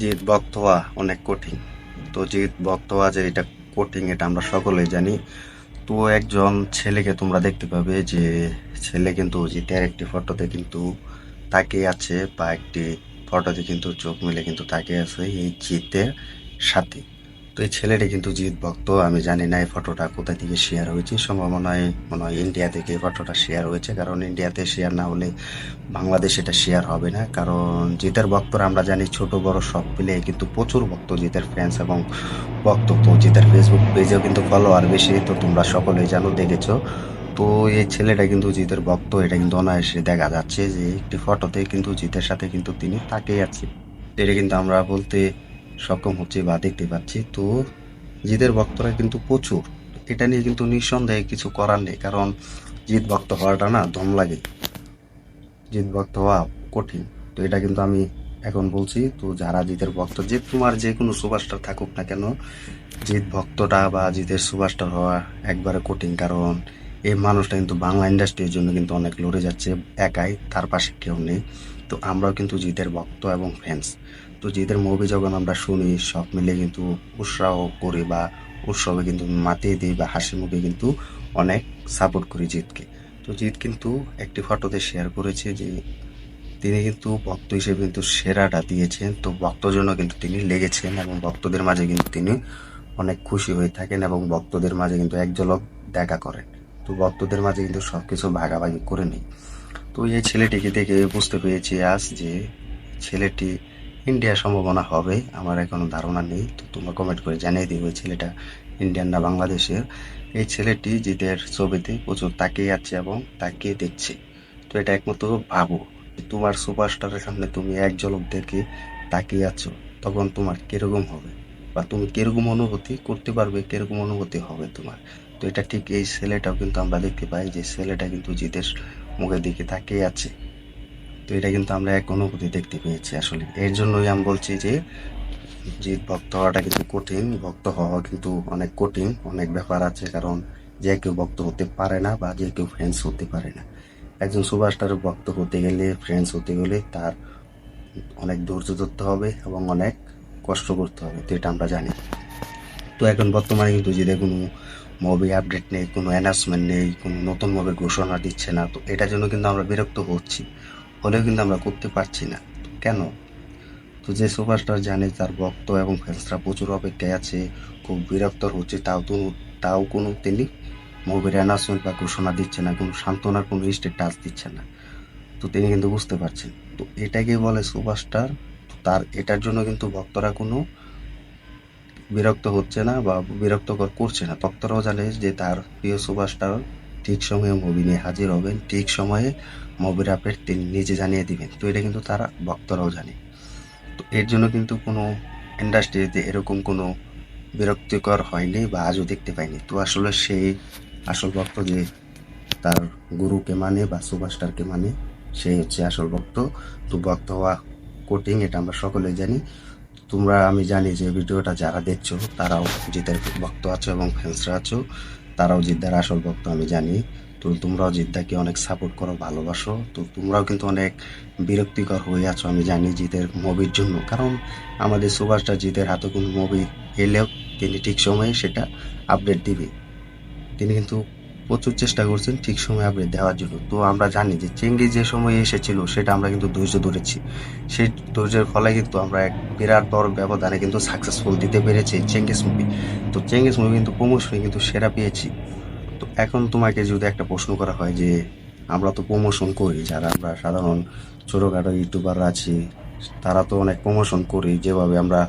জিত ভক্ত হওয়া অনেক কঠিন। তো জিত ভক্ত হওয়া যে এটা কঠিন, এটা আমরা সকলেই জানি। তো একজন ছেলেকে তোমরা দেখতে পাবে যে ছেলে কিন্তু জিতের একটি ফটোতে কিন্তু তাকে আছে বা একটি ফটোতে কিন্তু চোখ মিলে কিন্তু তাকে আছে এই জিতের সাথে। তো এই ছেলেটি কিন্তু জিৎ ভক্ত, আমি জানি না এই ফটোটা কোথা থেকে শেয়ার হয়েছে। সম্ভাবনায় মনে হয় ইন্ডিয়া থেকে এই ফটোটা শেয়ার হয়েছে, কারণ ইন্ডিয়াতে শেয়ার না হলে বাংলাদেশে এটা শেয়ার হবে না। কারণ জিতের ভক্তরা আমরা জানি ছোট, বড় সব পেলে কিন্তু প্রচুর ভক্ত জিতের ফ্যান্স এবং ভক্ত তো জিতের ফেসবুক পেজেও কিন্তু ফলোয়ার বেশি, তো তোমরা সকলেই জানো, দেখেছ। তো এই ছেলেটা কিন্তু জিতের ভক্ত, এটা কিন্তু অনায়াসে দেখা যাচ্ছে যে একটি ফটোতে কিন্তু জিতের সাথে কিন্তু তিনি তাকিয়ে আছে এটা কিন্তু আমরা বলতে সক্ষম হচ্ছি বা দেখতে পাচ্ছি, তো জিদের ভক্তরা কিন্তু প্রচুর। এটা নিয়ে কিন্তু নিঃসন্দেহে কিছু করার নেই, কারণ জিদ ভক্ত হওয়াটা না দম লাগে। জিদ ভক্ত হওয়া কঠিন। তো এটা কিন্তু আমি এখন বলছি, তো যারা জিতের ভক্ত, যে তোমার যে কোনো সুপারস্টার থাকুক না কেন জিত ভক্তটা বা জিতের সুপারস্টার হওয়া একবারে কঠিন, কারণ এই মানুষটা কিন্তু বাংলা ইন্ডাস্ট্রির জন্য কিন্তু অনেক লড়ে যাচ্ছে, একাই, তার পাশে কেউ নেই। তো আমরাও কিন্তু জিতের ভক্ত এবং ফ্যান্স তো জিতের মুভি যখন আমরা শুনি, সব মিলে কিন্তু উৎসাহ করি বা উৎসবে কিন্তু মাতিয়ে দিই বা হাসি মুখে কিন্তু অনেক সাপোর্ট করি জিতকে তো জিত কিন্তু একটি ফটোতে শেয়ার করেছে যে, তিনি কিন্তু ভক্ত হিসেবে কিন্তু সেরাটা দিয়েছেন। তো ভক্তর জন্য কিন্তু তিনি লেগেছেন এবং ভক্তদের মাঝে কিন্তু তিনি অনেক খুশি হয়ে থাকেন এবং ভক্তদের মাঝে কিন্তু এক ঝলক দেখা করেন। তো ভক্তদের মাঝে কিন্তু সবকিছু ভাগাভাগি করে নেই তো এই ছেলেটিকে দেখে বুঝতে পেরেছি আজ যে ছেলেটি ইন্ডিয়ার সম্ভাবনা হবে, আমার এখনও ধারণা নেই। তো তোমরা কমেন্ট করে জানিয়ে দিবে ছেলেটা ইন্ডিয়ান না বাংলাদেশের। এই ছেলেটি জিতের ছবিতে প্রচুর তাকিয়ে আছে এবং তাকিয়ে দেখছে। তো এটা একমাত্র ভাবো তোমার সুপারস্টারের সামনে তুমি এক ঝলক দেখে তাকিয়ে আছো, তখন তোমার কীরকম হবে? বা তুমি কীরকম অনুভূতি করতে পারবে, কীরকম অনুভূতি হবে তোমার? তো এটা ঠিক এই ছেলেটাও কিন্তু আমরা দেখতে পাই যে ছেলেটা কিন্তু জিতের মুখের দিকে তাকিয়ে আছে। তো এটা কিন্তু আমরা এক অনুভূতি দেখতে পেয়েছি আসলে। এর জন্যই আমি বলছি যে জিত ভক্ত হওয়াটা কিন্তু কঠিন, ভক্ত হওয়া কিন্তু অনেক কঠিন, অনেক ব্যাপার আছে, কারণ যে কেউ ভক্ত হতে পারে না বা যে কেউ ফ্রেন্ডস হতে পারে না। একজন সুপারস্টারের ভক্ত হতে গেলে ফ্রেন্ডস হতে গেলে তার অনেক ধৈর্য ধরতে হবে এবং অনেক কষ্ট করতে হবে, তো এটা আমরা জানি। তো এখন বর্তমানে কিন্তু যদি কোনো মুভি আপডেট নেই, কোনো অ্যানাউন্সমেন্ট নেই, কোনো নতুন মুভির ঘোষণা দিচ্ছে না, তো এটার জন্য কিন্তু আমরা বিরক্ত হচ্ছি। হলেও কিন্তু আমরা করতে পারছি না। কেন? তো যে সুপারস্টার জানে তার ভক্ত এবং ফ্যান্সরা প্রচুর অপেক্ষায় আছে, খুব বিরক্ত হচ্ছে, তাও তো তাও কোনো তিনি মুভির অ্যানাউন্সমেন্ট বা ঘোষণা দিচ্ছে না, কোনো সান্ত্বনার কোনো স্টেট টাচ দিচ্ছে না। তো তিনি কিন্তু বুঝতে পারছেন। তো এটাকে বলে সুপারস্টার তার এটার জন্য কিন্তু ভক্তরা কোনো বিরক্ত হচ্ছে না বা বিরক্তকর করছে না। ভক্তরাও জানে যে তার প্রিয় সুপারস্টার ঠিক সময়ে মুভি নিয়ে হাজির হবেন, ঠিক সময়ে মুভির আপডেট তিনি নিজে জানিয়ে দিবেন। তো এটা কিন্তু তারা, ভক্তরাও জানে। তো এর জন্য কিন্তু কোনো ইন্ডাস্ট্রিতে এরকম কোনো বিরক্তিকর হয়নি বা আজও দেখতে পাইনি। তো আসলে সেই আসল ভক্ত যে তার গুরুকে মানে বা সুপারস্টারকে মানে সেই হচ্ছে আসল ভক্ত। তো ভক্ত হওয়া কঠিন, এটা আমরা সকলেই জানি। তোমরা, আমি জানি যে ভিডিওটা যারা দেখছ, তারাও জিতের ভক্ত আছো এবং ফ্যান্সরা আছো। তারাও জিদ্দার আসল ভক্ত, আমি জানি। তো তোমরাও জিদ্দাকে অনেক সাপোর্ট করো, ভালোবাসো। তো তোমরাও কিন্তু অনেক বিরক্তিকর হয়ে আছো, আমি জানি জিতের মুভির জন্য। কারণ আমাদের সুভাষটা জিতের হাতে কোনো মুভি এলেও তিনি ঠিক সময়ে সেটা আপডেট দিবে। তিনি কিন্তু প্রচুর চেষ্টা করছেন, ঠিক সময় আপডেট দেওয়ার জন্য। তো আমরা জানি যে চেঙ্গি যে সময় এসেছিল, সেটা আমরা কিন্তু ধৈর্য ধরেছি। সেই ধৈর্যের ফলে কিন্তু আমরা এক বিরাট বড় ব্যবধানে কিন্তু সাকসেসফুল দিতে পেরেছি চেঙ্গিস মুভি তো চেঙ্গিস মুভি কিন্তু প্রমোশনে কিন্তু সেরা পেয়েছি। তো এখন তোমাকে যদি একটা প্রশ্ন করা হয় যে, আমরা তো প্রমোশন করি, যারা আমরা সাধারণ ছোটোখাটো ইউটিউবার আছি, তারা তো অনেক প্রমোশন করি, যেভাবে আমরা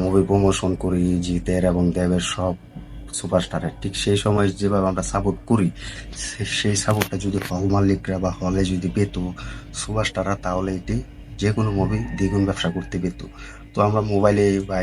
মুভি প্রমোশন করি, জিতের এবং দেবের সব সুপারস্টারের। ঠিক সেই সময় যেভাবে আমরা সাপোর্ট করি সেই সাপোর্টটা যদি হল মালিকরা বা হলে যদি পেত, সুপারস্টাররা তাহলে এটি যে কোনো মুভি দ্বিগুণ ব্যবসা করতে পেত। তো আমরা মোবাইলে বা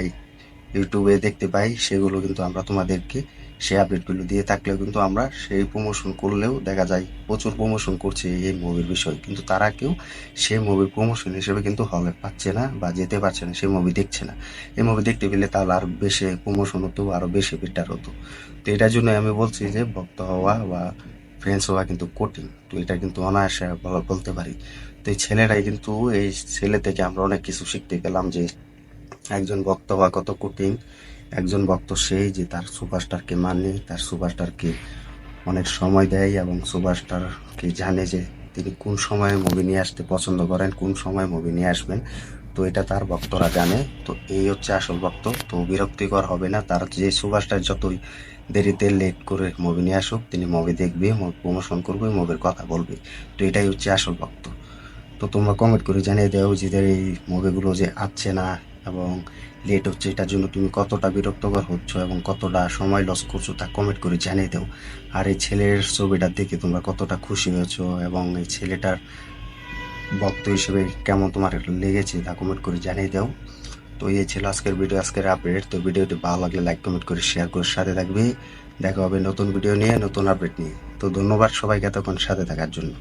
ইউটিউবে দেখতে পাই, সেগুলো কিন্তু আমরা তোমাদেরকে সেই আপডেটগুলো দিয়ে থাকলেও কিন্তু আমরা সেই প্রমোশন করলেও দেখা যায় প্রচুর প্রমোশন করছে এই মুভির বিষয়। কিন্তু তারা কেউ সেই মুভির প্রমোশন হিসেবে কিন্তু হলে পাচ্ছে না বা যেতে পারছে না, সেই মুভি দেখছে না। এই মুভি দেখতে পেলে তাহলে আরও বেশি প্রমোশন হতো আরও বেশি বেটার হতো। তো এটার জন্য আমি বলছি যে ভক্ত হওয়া বা ফ্রেন্ডস হওয়া কিন্তু কঠিন। তো এটা কিন্তু অনায়াসে বলা- বলতে পারি। তো এই ছেলেটাই কিন্তু, এই ছেলে থেকে আমরা অনেক কিছু শিখতে পেলাম যে একজন ভক্ত হওয়া কত কঠিন একজন ভক্ত সেই যে তার সুপারস্টারকে মানে তার সুপারস্টারকে অনেক সময় দেয় এবং সুপারস্টারকে জানে যে তিনি কোন সময়ে মুভি নিয়ে আসতে পছন্দ করেন, কোন সময় মুভি নিয়ে আসবেন। তো এটা তার ভক্তরা জানে। তো এই হচ্ছে আসল ভক্ত। তো বিরক্তিকর হবে না, তার যে সুপারস্টার যতই দেরিতে লেট করে মুভি নিয়ে আসুক, তিনি মুভি দেখবে প্রমোশন করবে মুভির কথা বলবে। তো এটাই হচ্ছে আসল ভক্ত। তো তোমরা কমেন্ট করে জানিয়ে দাও যে এই মুভিগুলো যে আসছে না এবং লেট হচ্ছে, এটার জন্য তুমি কতটা বিরক্তকর হচ্ছ এবং কতটা সময় লস করছ তা কমেন্ট করে জানিয়ে দাও। আর এই ছেলের ছবিটা দেখে তোমরা কতটা খুশি হয়েছো এবং এই ছেলেটার ভক্ত হিসেবে কেমন তোমার লেগেছে তা কমেন্ট করে জানিয়ে দাও। তো এই ছিল আজকের ভিডিও আজকের আপডেট তো ভিডিওটি ভালো লাগলে লাইক কমেন্ট করে শেয়ার করে সাথে থাকবে। দেখা হবে নতুন ভিডিও নিয়ে, নতুন আপডেট নিয়ে। তো ধন্যবাদ সবাইকে এতক্ষণ সাথে থাকার জন্য।